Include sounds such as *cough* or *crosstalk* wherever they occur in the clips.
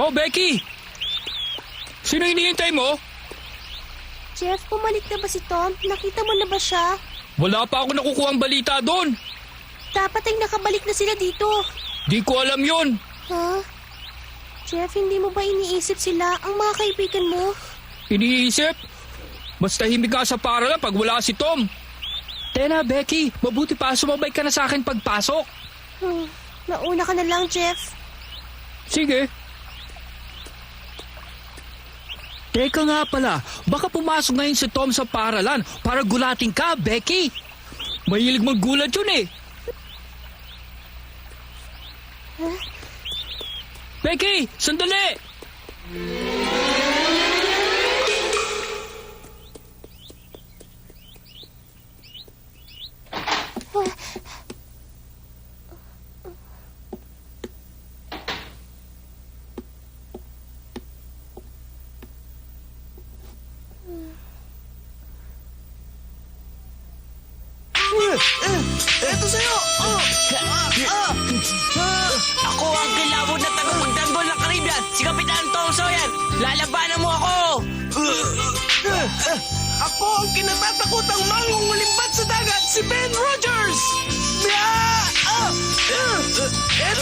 Oh, Becky! Sino hinihintay mo? Jeff, pumalik na ba si Tom? Nakita mo na ba siya? Wala pa ako nakukuha balita doon. Dapat ay nakabalik na sila dito. Di ko alam yon. Ha? Jeff, hindi mo ba iniisip sila ang mga kaibigan mo? Iniisip? Mas tahimik ka sa paralan pag wala si Tom. Tena, Becky, mabuti pa sumabay ka na sa akin pagpasok. Hmm, nauna ka na lang, Jeff. Sige. Teka nga pala, baka pumasok ngayon si Tom sa paralan para gulatin ka, Becky. Mahilig maggulat yun eh. Becky, sandali! Eto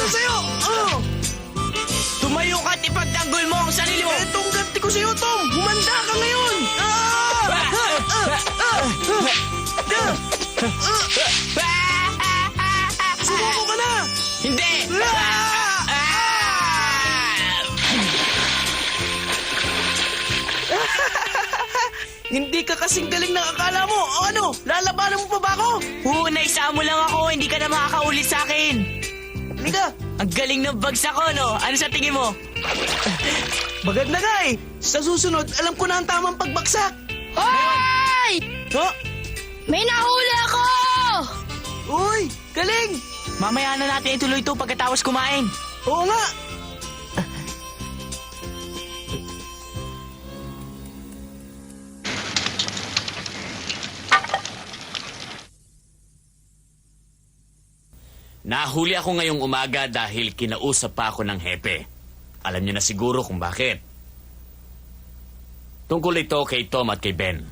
Eto sa'yo! Oh! Tumayo ka at ipagtanggol mo ang sarili mo! Etong ganti ko sa'yo, Tom! Humanda ka ngayon! Sumuko ka na! Hindi! *laughs* Hindi ka kasing galing ng akala mo. O ano, lalabanan mo pa ba ako? Oo, naisa mo lang ako, hindi ka na makakaulit sa akin. Halika, Ang galing ng bagsak ko, no? Ano sa tingin mo? bagad na ka eh. Sa susunod, alam ko na ang tamang pagbaksak. Hoy! Oh, May nahuli ako! uy, galing! Mamaya na natin ituloy ito pagkatapos kumain. Oo nga. Nahuli ako ngayong umaga dahil kinausap pa ako ng hepe. Alam niyo na siguro kung bakit. Tungkol ito kay Tom at kay Ben.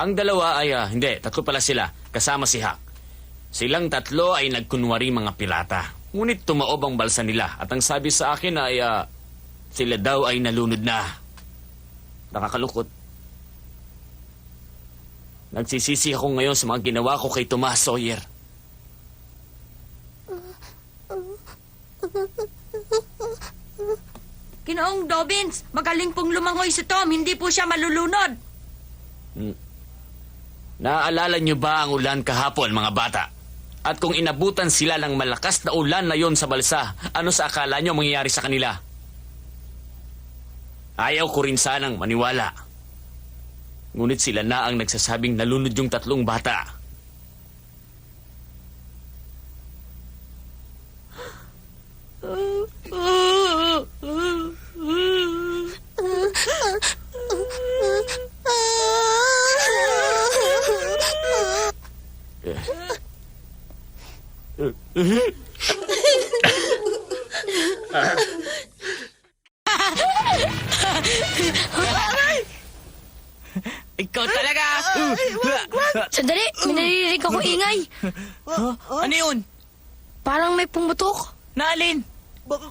Ang dalawa ay, ah, hindi, tatlo pala sila, kasama si Huck. Silang tatlo ay nagkunwari mga pirata. Ngunit tumaob ang balsa nila at ang sabi sa akin ay ah, sila daw ay nalunod na. Nakakalukot. Nagsisisi ako ngayon sa mga ginawa ko kay Tomas Sawyer. Ginoong Dobbins, magaling pong lumangoy si Tom, hindi po siya malulunod. Naaalala niyo ba ang ulan kahapon, mga bata? At kung inabutan sila ng malakas na ulan na yon sa balsa, ano sa akala niyo mangyayari sa kanila? Ayaw ko rin sanang maniwala. Ngunit sila na ang nagsasabing nalunod yung tatlong bata. Mm-hmm.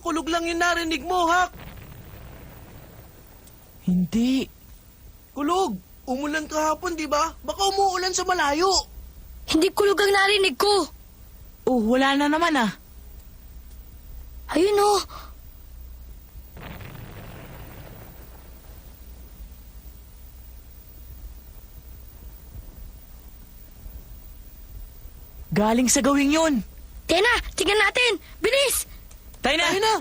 Kulog lang yung narinig mo, Hak. Hindi. Kulog. Umulan kahapon, di ba? Baka umuulan sa malayo. Hindi kulog ang narinig ko. Oh, wala na naman ah. Ayun oh. Galing sa gawing yun. Tena, tingnan natin. Bilis! Tayo na!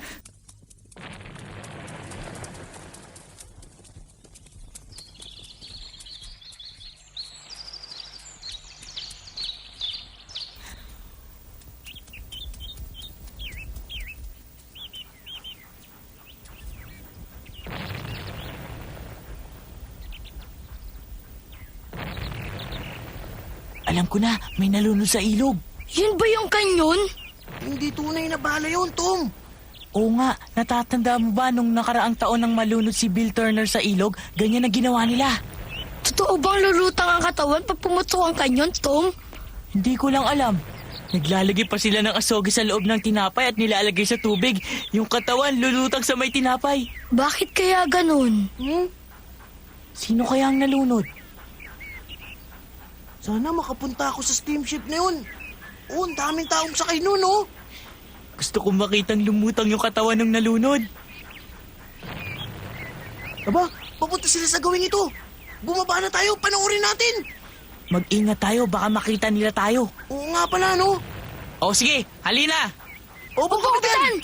Alam ko na, may nalunod sa ilog. Yun ba yung kanyon? Hindi tunay na bala yun, Tom. Oo nga, natatanda mo ba nung nakaraang taon nang malunod si Bill Turner sa ilog, ganyan ang ginawa nila. Totoo bang lulutang ang katawan pag pumutok ang kanyon, Tom? Hindi ko lang alam. Naglalagay pa sila ng asogi sa loob ng tinapay at nilalagay sa tubig. Yung katawan lulutang sa may tinapay. Bakit kaya ganun? Sino kaya ang nalunod? Sana makapunta ako sa steamship na yun. Oo, ang daming taong sakay nun, oh. Gusto kong makitang lumutang yung katawan ng nalunod. Aba, papunta sila sa gawing ito. Bumaba na tayo, panoorin natin. Mag-ingat tayo, baka makita nila tayo. Oo nga pala, no? O sige, halina! Opo, Kapitan!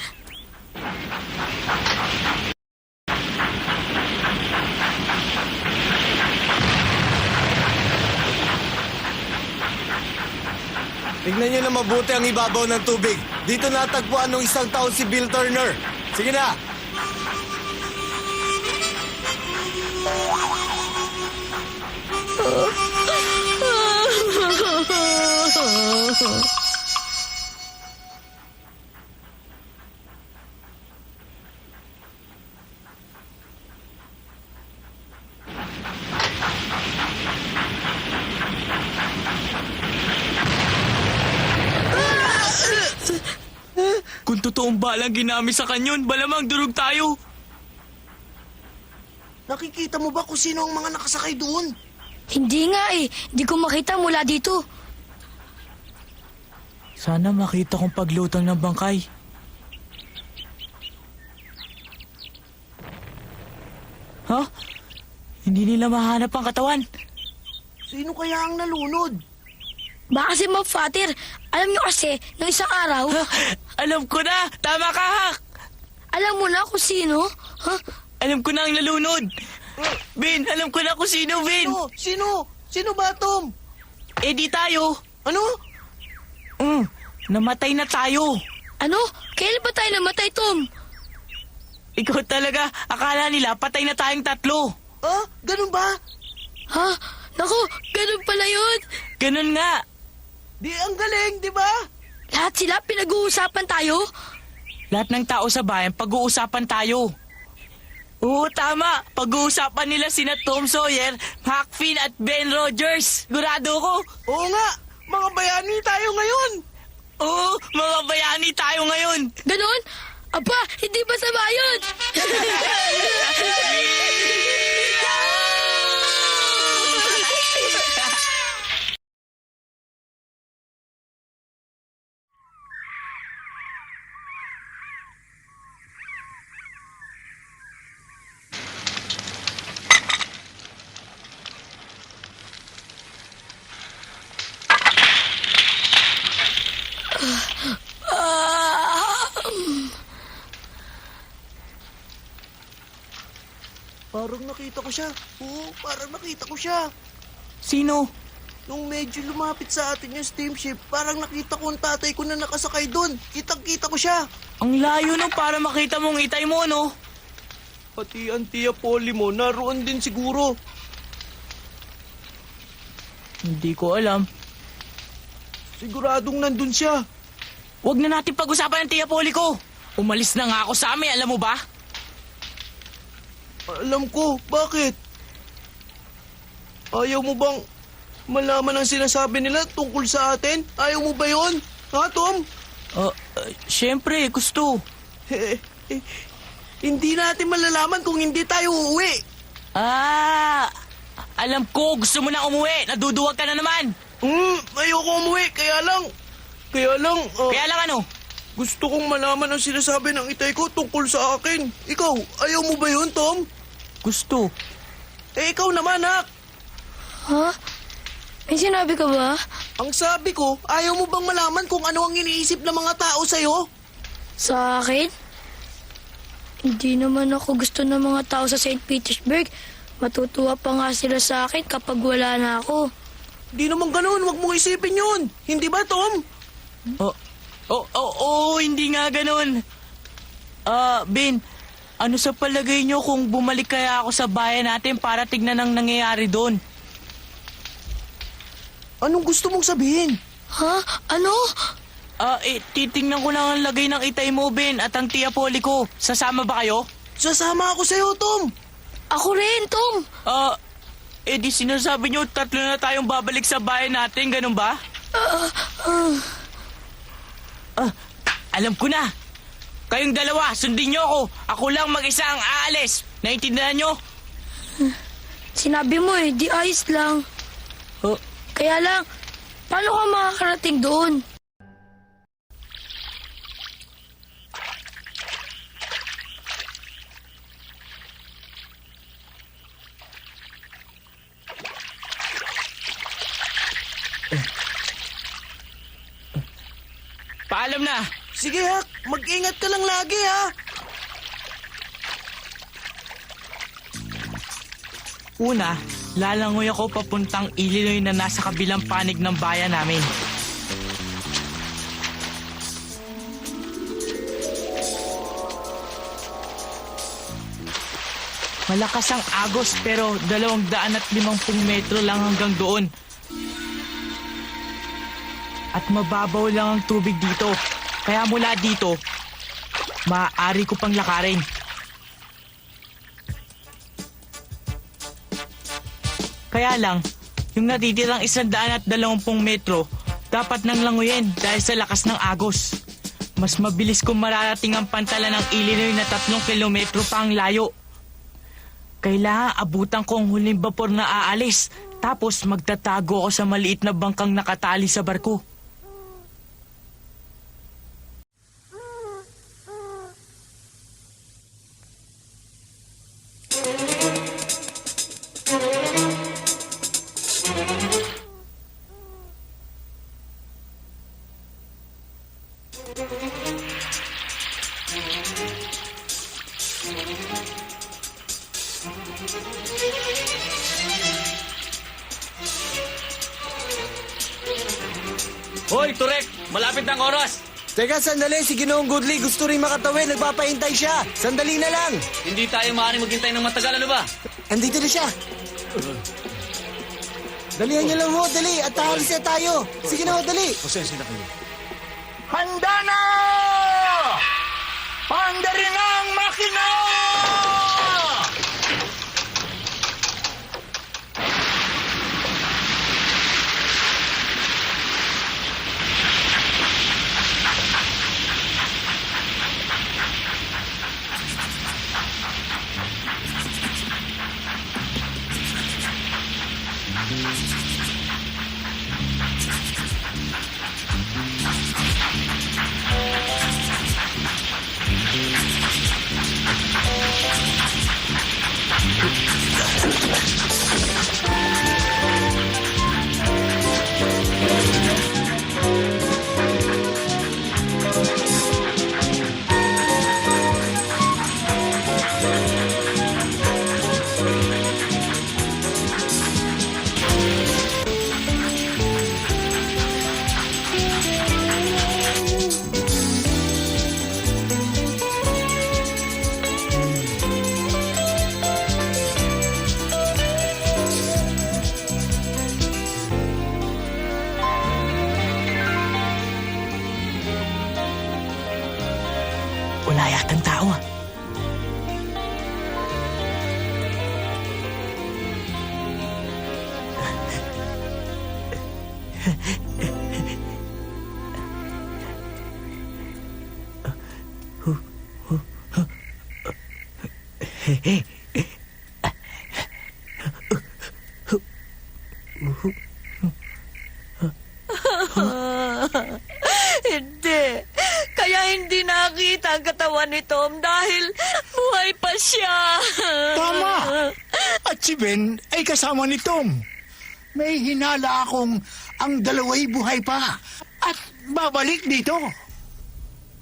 Tignan niyo na mabuti ang ibabaw ng tubig. Dito natagpuan nung isang taon si Bill Turner. Sige na! Kung *laughs* totoong balang ginamit sa kanyon, balamang durog tayo. Nakikita mo ba kung sino ang mga nakasakay doon? Hindi nga eh. Hindi ko makita mula dito. Sana makita kong paglutang ng bangkay. Ha? Hindi nila mahanap ang katawan. Sino kaya ang nalunod? Baka si Ma'am Fatir, alam nyo kasi, nung isang araw, Alam ko na! Tama ka, Hak! alam mo na kung sino? Ha? Alam ko na ang nalunod! Bin, alam ko na kung sino, Bin! Sino? Sino? Sino ba, Tom? Eh di tayo! Ano? Mm, namatay na tayo! Ano? Kailan ba tayo namatay, Tom? Ikaw talaga, akala nila patay na tayong tatlo. Ah, ganun ba? Ha? Naku, ganun pala yun. Ganun nga. Di ang galing, di ba? Lahat sila pinag-uusapan tayo? Lahat ng tao sa bayan, pag-uusapan tayo. Oo, tama. Pag-uusapan nila sina Tom Sawyer, Huck Finn at Ben Rogers. Sigurado ko. Oo nga, mga bayani tayo ngayon. Oo, mga bayani tayo ngayon. Ganon? Aba, hindi ba sama yun? *laughs* nakita ko siya. Oo, parang nakita ko siya. Sino? Nung medyo lumapit sa atin yung steamship, parang nakita ko ang tatay ko na nakasakay doon. Kitang-kita ko siya. Ang layo no para makita mong itay mo, no? Pati ang tiya Polly mo, naroon din siguro. Hindi ko alam. Siguradong nandun siya. Huwag na natin pag-usapan ng tiya Poli ko. Umalis na nga ako sa amin, alam mo ba? Alam ko, bakit? Ayaw mo bang malaman ang sinasabi nila tungkol sa atin? Ayaw mo ba yon? Ha, Tom? Uh, uh, Siyempre, gusto. Eh, eh, hindi natin malalaman kung hindi tayo uuwi. Ah, alam ko, gusto mo na umuwi. Naduduwag ka na naman. Hmm, ayoko umuwi, kaya lang... Kaya lang, ah, Kaya lang ano, gusto kong malaman ang sinasabi ng itay ko tungkol sa akin. Ikaw, ayaw mo ba yun, Tom? gusto. Eh, ikaw naman, ha? Ha? May sinabi ka ba? Ang sabi ko, ayaw mo bang malaman kung ano ang iniisip ng mga tao sa'yo? Sa akin? Hindi naman ako gusto ng mga tao sa St. Petersburg. Matutuwa pa nga sila sa akin kapag wala na ako. Di naman ganun, wag mong isipin yun. Hindi ba, Tom? Oh, oh, oh, oh, hindi nga ganun. Ah, Ben, ano sa palagay nyo kung bumalik kaya ako sa bayan natin para tignan ang nangyayari doon? Anong gusto mong sabihin? Ha? Ano? Ah, eh, titingnan ko lang ang lagay ng itay mo, Ben, at ang tiya Polly ko. Sasama ba kayo? Sasama ako sa'yo, Tom. Ako rin, Tom. Ah, eh di sinasabi nyo tatlo na tayong babalik sa bayan natin, ganun ba? Ah, alam ko na. Kayong dalawa, sundin nyo ako. Ako lang mag-isa ang aalis. Naintindihan nyo? Sinabi mo eh, di ayos lang. Oh, Kaya lang, paano ka makakarating doon? Paalam na. Sige, Hak. Mag-ingat ka lang lagi, ha? Una, lalangoy ako papuntang Illinois na nasa kabilang panig ng bayan namin. Malakas ang agos pero dalawang daan at limampung metro lang hanggang doon. At mababaw lang ang tubig dito. Kaya mula dito, maaari ko pang lakarin. Kaya lang, yung natitirang isang daan at dalawampung metro, dapat nang languyin dahil sa lakas ng agos. Mas mabilis kong mararating ang pantala ng Illinois na tatlong kilometro pa ang layo. Kailangan abutan ko ang huling vapor na aalis, tapos magtatago ako sa maliit na bangkang nakatali sa barko. Hoy, Turek! Malapit na ang oras! Teka, sandali. Si Ginoong Goodley gusto rin makatawid. Nagpapahintay siya. Sandali na lang. Hindi tayo maaaring maghintay ng matagal, ano ba? Andito na siya. Dalihan niyo lang ho, dali. At ahalis na tayo. Sige na ho, dali. Handa na! *laughs* Hindi. Kaya hindi nakita ang katawan ni Tom dahil buhay pa siya. Tama! At si Ben ay kasama ni Tom. May hinala akong ang dalawa'y buhay pa at babalik dito.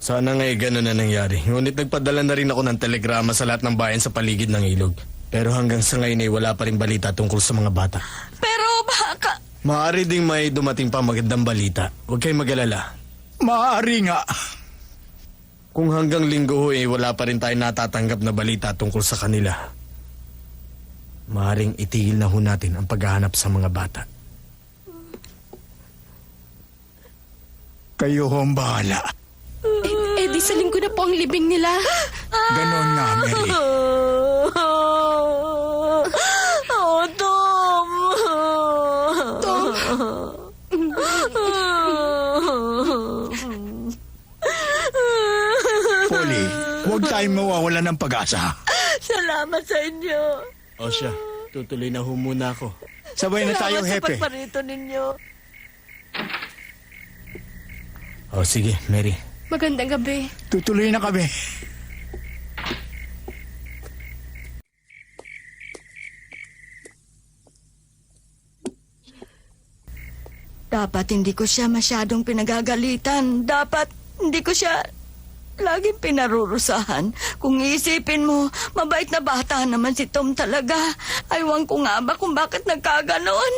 Sana nga eh ganun na nangyari. Ngunit nagpadala na rin ako ng telegrama sa lahat ng bayan sa paligid ng ilog. Pero hanggang sa ngayon ay wala pa rin balita tungkol sa mga bata. Pero baka... Maaari ding may dumating pa magandang balita. Huwag kayong mag-alala. Maaari nga. Kung hanggang linggo ho eh, wala pa rin tayo natatanggap na balita tungkol sa kanila. Maaring itigil na ho natin ang paghahanap sa mga bata. Kayo ho ang bahala. Eh, di sa linggo na po ang libing nila. Ganon nga, Mary. *laughs* Oh, Tom! Tom, Polly, huwag tayong mawawala ng pag-asa. Salamat sa inyo. O siya, tutuloy na ho muna ako. Sabay na tayo, Salamat sa Hepe. pagparito ninyo. O sige, Mary. Magandang gabi. Tutuloy na kami. Dapat hindi ko siya masyadong pinagagalitan. Dapat hindi ko siya laging pinarurusahan. Kung iisipin mo, mabait na bata naman si Tom talaga. Aywan ko nga ba kung bakit nagkaganon.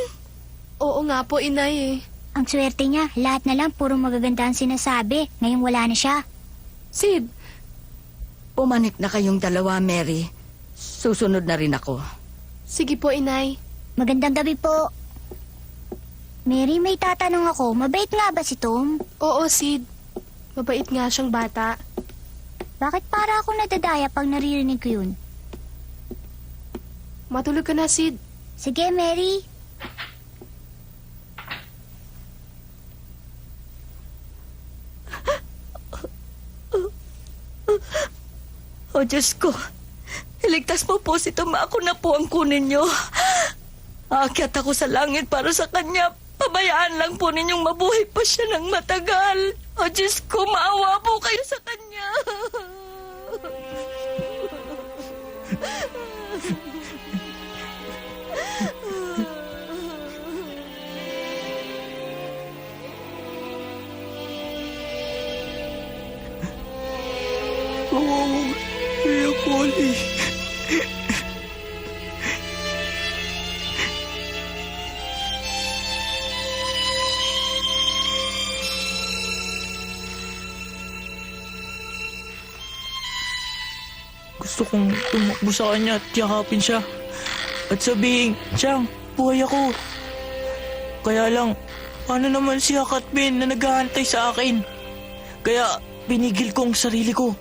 Oo nga po, inay eh. Ang swerte niya, lahat na lang puro magaganda ang sinasabi. Ngayong wala na siya. Sid, Pumanik na kayong dalawa, Mary. Susunod na rin ako. sige po, inay. Magandang gabi po. Mary, may tatanong ako. Mabait nga ba si Tom? Oo, Sid. Mabait nga siyang bata. Bakit para ako nadadaya pag naririnig ko yun? Matulog ka na, Sid. Sige, Mary. O Diyos ko, iligtas mo po si Tom. Ako na po ang kunin niyo. Aakyat ako sa langit para sa kanya. Pabayaan lang po ninyong mabuhay pa siya ng matagal. O Diyos ko, maawa po kayo sa kanya. *laughs* Kong tumakbo sa kanya at yakapin siya. At sabihin, Siyang, buhay ako. Kaya lang, paano naman si Hak at Ben na naghahantay sa akin? Kaya pinigil ko ang sarili ko.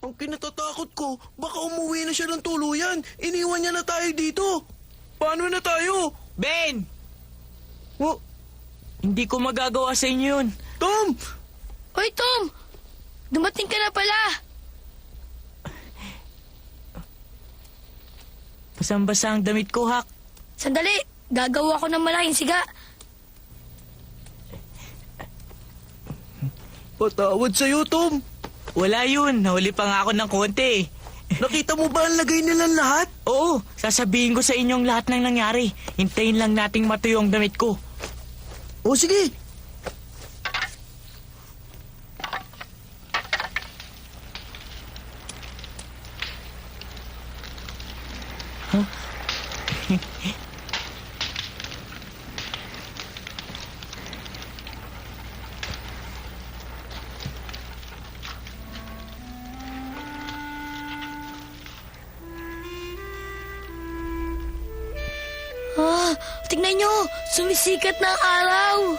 Ang kinatatakot ko, baka umuwi na siya ng tuluyan. Iniwan niya na tayo dito. Paano na tayo? Ben! Oh, hindi ko magagawa sa inyo yun. Tom! Hoy, Tom! Dumating ka na pala! Basang-basa ang damit ko, Hak. Sandali, gagawa ko ng malaking siga. Patawad sa'yo, Tom. Wala yun. Nahuli pa nga ako ng konti. Nakita mo ba ang lagay nilang lahat? Oo, sasabihin ko sa inyong lahat ng nangyari. Hintayin lang nating matuyo ang damit ko. O sige, nyo! Sumisikat na araw!